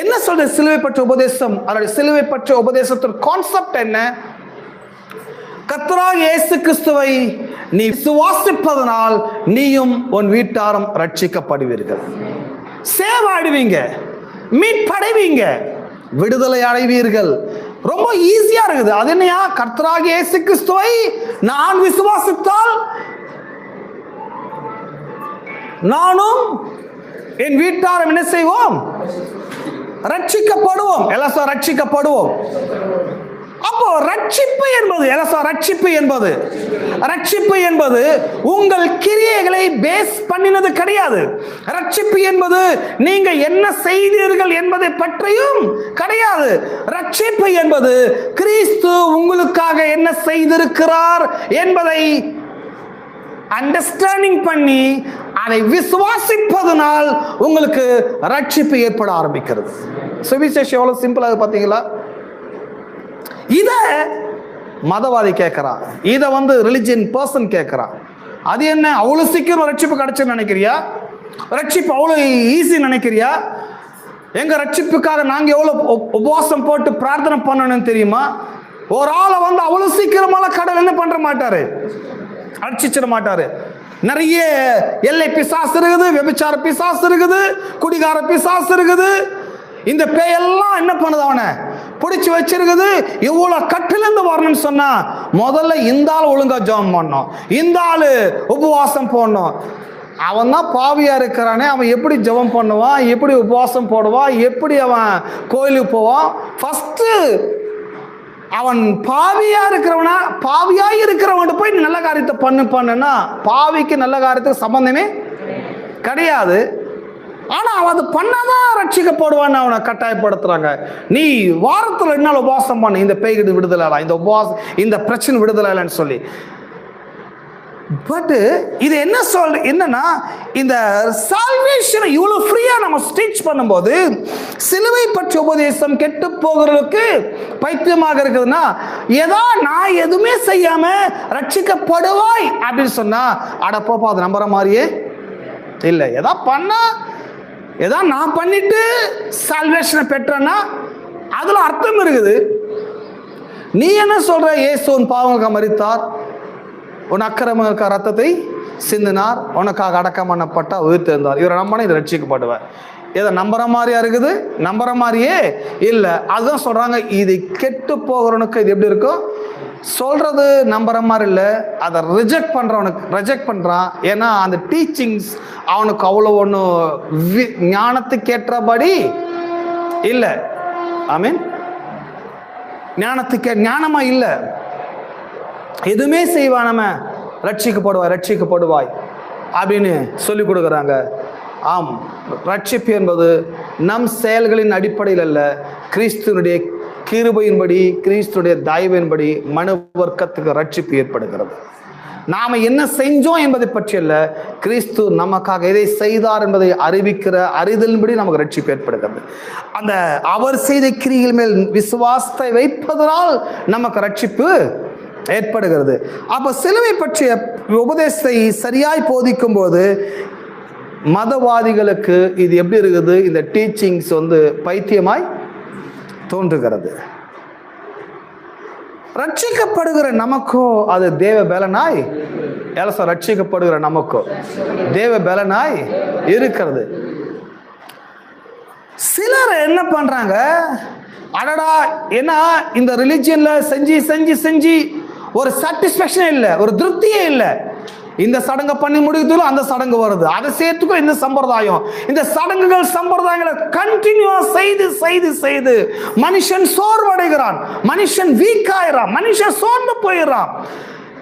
என்ன சொல்ற சிலுவை பற்ற உபதேசம்? அதனுடைய சிலுவை பற்ற உபதேசத்தின் கான்செப்ட் என்ன? கத்ரா இயேசு கிறிஸ்துவை நீ விசுவாசிப்பதனால் நீயும் உன் வீட்டாரும் ரட்சிக்கப்படுவீர்கள் சேவாடுவீங்க மீட்படைவீங்க விடுதலை அடைவீர்கள். ரொம்ப ஈஸியா இருக்குது. அது என்னையா? கர்த்தராக இயேசு கிறிஸ்துவை நான் விசுவாசித்தால் நானும் என் வீட்டாரும் என்ன செய்வோம்? ரட்சிக்கப்படுவோம். எலசோ ரட்சிக்கப்படுவோம். அப்போ ரட்சிப்பு என்பது எலசோ ரட்சிப்பு என்பது ரட்சிப்பு என்பது உங்கள் கிரியைகளை பேஸ் பண்ணினது கிடையாது. ரட்சிப்பு என்பது நீங்க என்ன செய்தீர்கள் என்பதை பற்றியும் கிடையாது. ரட்சிப்பு என்பது கிறிஸ்து உங்களுக்காக என்ன செய்திருக்கிறார் என்பதை அண்டர்ஸ்டாண்டிங் பண்ணி அதை விசுவாசிப்பதனால் உங்களுக்கு ரட்சிப்பு ஏற்பட ஆரம்பிக்கிறது. சுவிசேஷம் எவ்வளோ சிம்பிளாக பார்த்தீங்களா? இதை மதவாதி கேட்குறான் இதை வந்து ரிலிஜியன் பர்சன் கேட்குறான் அது என்ன? அவ்வளோ சீக்கிரம் ரட்சிப்பு கிடைச்சுன்னு நினைக்கிறியா? ரட்சிப்பு அவ்வளோ ஈஸி நினைக்கிறியா? எங்கள் ரட்சிப்புக்காக நாங்கள் எவ்வளோ உபவாசம் போட்டு பிரார்த்தனை பண்ணணும்னு தெரியுமா? ஒரு ஆளை வந்து அவ்வளோ சீக்கிரமால கடல் என்ன பண்ணுற மாட்டாரு? அடிச்சிச்சிட மாட்டாரு. நிறைய எல்லை பிசாசு இருக்குது விபச்சார பிசாசு இருக்குது குடிகார பிசாசு இருக்குது. இந்த பேயெல்லாம் என்ன பண்ணுது அவனை? பிடிச்சி வச்சிருக்குது. இவ்வளோ கட்டிலேருந்து வரணும்னு சொன்னா முதல்ல இந்த ஆள் ஒழுங்கா ஜெபம் பண்ணும் இந்த ஆள் உபவாசம் போடணும். அவன் தான் பாவியா இருக்கிறானே. அவன் எப்படி ஜெபம் பண்ணுவான்? எப்படி உபவாசம் போடுவான்? எப்படி அவன் கோயிலுக்கு போவான்? ஃபஸ்ட்டு அவன் பாவியா இருக்கிறவனா பாவியா இருக்கிறவன் போய் நீ நல்ல காரியத்தை பண்ணு பண்ணுனா பாவிக்கு நல்ல காரியத்துக்கு சம்பந்தமே கிடையாது. ஆனா அவன் அது பண்ணாதான் ரட்சிக்கப்படுவான்னு அவனை கட்டாயப்படுத்துறாங்க. நீ வாரத்துல ரெண்டு நாள் உபவாசம் பண்ணு. இந்த பேய்கிட்டு விடுதலை இந்த உபவாசம் இந்த பிரச்சனை விடுதலை இல்லைன்னு சொல்லி. பட்டு இது என்ன சொல் என்னன்னா இந்த சால்வேஷனை இவ்வளோ ஃப்ரீயாக நம்ம ஸ்டீச் பண்ணும்போது சிலுவை பற்றி உபதேசம் கெட்டு போகிறதுக்கு பைத்தியமாக இருக்குதுன்னா ஏதோ நான் எதுவுமே செய்யாம ரட்சிக்கப்படுவாய் அப்படின்னு சொன்னா அட போப்பா அது நம்புற மாதிரியே இல்லை. ஏதோ பண்ணா ஏதோ நான் பண்ணிட்டு சால்வேஷனை பெற்றேன்னா அதில் அர்த்தம் இருக்குது. நீ என்ன சொல்ற? ஏசோன் பாவங்க மறித்தார் உன் அக்கிரமங்களுக்கு ரத்தத்தை சிந்தினார் உனக்காக அடக்கம் பண்ணப்பட்ட உயிர்த்தெழுந்தார். இவரை நம்பினா இதை ரட்சிக்கப்படுவார். இதை நம்புற மாதிரியா இருக்குது? நம்புற மாதிரியே இல்லை. அதுதான் சொல்றாங்க இது கெட்டு போகிறவனுக்கு இது எப்படி இருக்கும்? சொல்றது நம்புற மாதிரி இல்லை. அதை ரிஜெக்ட் பண்றவனுக்கு ரிஜெக்ட் பண்றான். ஏன்னா அந்த டீச்சிங்ஸ் அவனுக்கு அவ்வளோ ஒன்றும் ஞானத்துக்கு ஏற்றபடி இல்லை. ஐ மீன் ஞானத்துக்கு ஞானமா இல்லை. எதுவுமே செய்வா நம்ம ரட்சிக்கப்படுவாய் ரட்சிக்கப்படுவாய் அப்படின்னு சொல்லி கொடுக்குறாங்க. ஆம் ரட்சிப்பு என்பது நம் செயல்களின் அடிப்படையில் அல்ல. கிறிஸ்துவனுடைய கிருபையின்படி கிறிஸ்துடைய தயவின்படி மனு வர்க்கத்துக்கு ரட்சிப்பு ஏற்படுகிறது. நாம என்ன செஞ்சோம் என்பதை பற்றி அல்ல கிறிஸ்து நமக்காக எதை செய்தார் என்பதை அறிவிக்கிற அறிதலின்படி நமக்கு ரட்சிப்பு ஏற்படுகிறது. அந்த அவர் செய்த கிரிகள் மேல் விசுவாசத்தை வைப்பதனால் நமக்கு ரட்சிப்பு ஏற்படுகிறது. அப்ப சிலுவை பற்றிய உபதேசத்தை சரியாய் போதிக்கும் போது மதவாதிகளுக்கு இது எப்படி இருக்குது? இந்த டீச்சிங்ஸ் வந்து பைத்தியமாய் தோன்றுகிறது. ரட்சிக்கப்படுகிற நமக்கோ அது தேவ பலனாய்? ஏலசம் ரட்சிக்கப்படுகிற நமக்கோ தேவ பலனாய் இருக்கிறது. சிலர் என்ன பண்றாங்க? அடடா ஏன்னா இந்த ரிலிஜியன்ல செஞ்சு செஞ்சு செஞ்சு ஒரு சாட்டிஸ்ஃபேக்ஷனே இல்லை ஒரு திருப்தியே இல்லை. இந்த சடங்கை பண்ணி முடிக்கிறதுல அந்த சடங்கு வருது. அதை சேர்த்துக்கும் இந்த சம்பிரதாயம். இந்த சடங்குகள் சம்பிரதாயங்களை கண்டினியூவா செய்து செய்து செய்து மனுஷன் சோர்வடைகிறான். மனுஷன் வீக் ஆயிறான். மனுஷன் சோர்ந்து போயிடுறான்.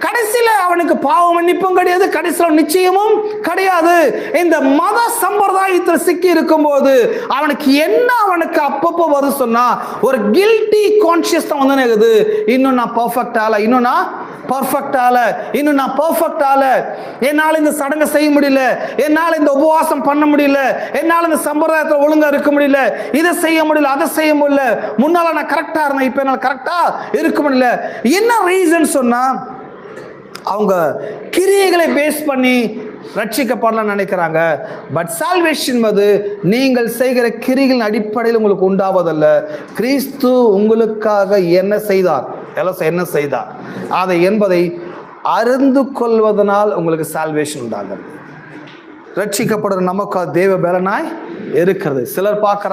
கடைசியில் அவனுக்கு பாவ மன்னிப்பும் கிடையாது கடைசியில் நிச்சயமும் கிடையாது. இந்த மத சம்பிரதாயத்தில் சிக்கி இருக்கும்போது அவனுக்கு என்ன அவனுக்கு அப்பப்போ வரும் சொன்னா ஒரு கில்ட்டி கான்சியஸ் தான் வந்து இருக்குது. இன்னும் நான் பர்ஃபெக்ட் ஆகல இன்னும் நான் பர்ஃபெக்ட் ஆகல இன்னும் நான் பர்ஃபெக்ட் ஆகல. என்னால் இந்த சடங்கை செய்ய முடியல என்னால் இந்த உபவாசம் பண்ண முடியல என்னால் இந்த சம்பிரதாயத்தில் ஒழுங்காக இருக்க முடியல இதை செய்ய முடியல அதை செய்ய முடியல. முன்னால் நான் கரெக்டாக இருந்தேன் இப்போ என்னால் கரெக்டாக இருக்க முடியல. என்ன ரீசன் சொன்னால் அவங்க கிரியைகளை பேஸ் பண்ணி ரட்சிக்கப்படலாம்னு நினைக்கிறாங்க. பட் சால்வேஷன் என்பது நீங்கள் செய்கிற கிரிகளின் அடிப்படையில் உங்களுக்கு உண்டாவதல்ல. கிறிஸ்து உங்களுக்காக என்ன செய்தார்? எல்லாம் என்ன செய்தார்? அதை என்பதை அறிந்து கொள்வதனால் உங்களுக்கு சால்வேஷன் உண்டாகிறது. ரட்சிக்கப்படுற நமக்கு தேவ பலனாய் இருக்கிறது. சிலர் பார்க்குற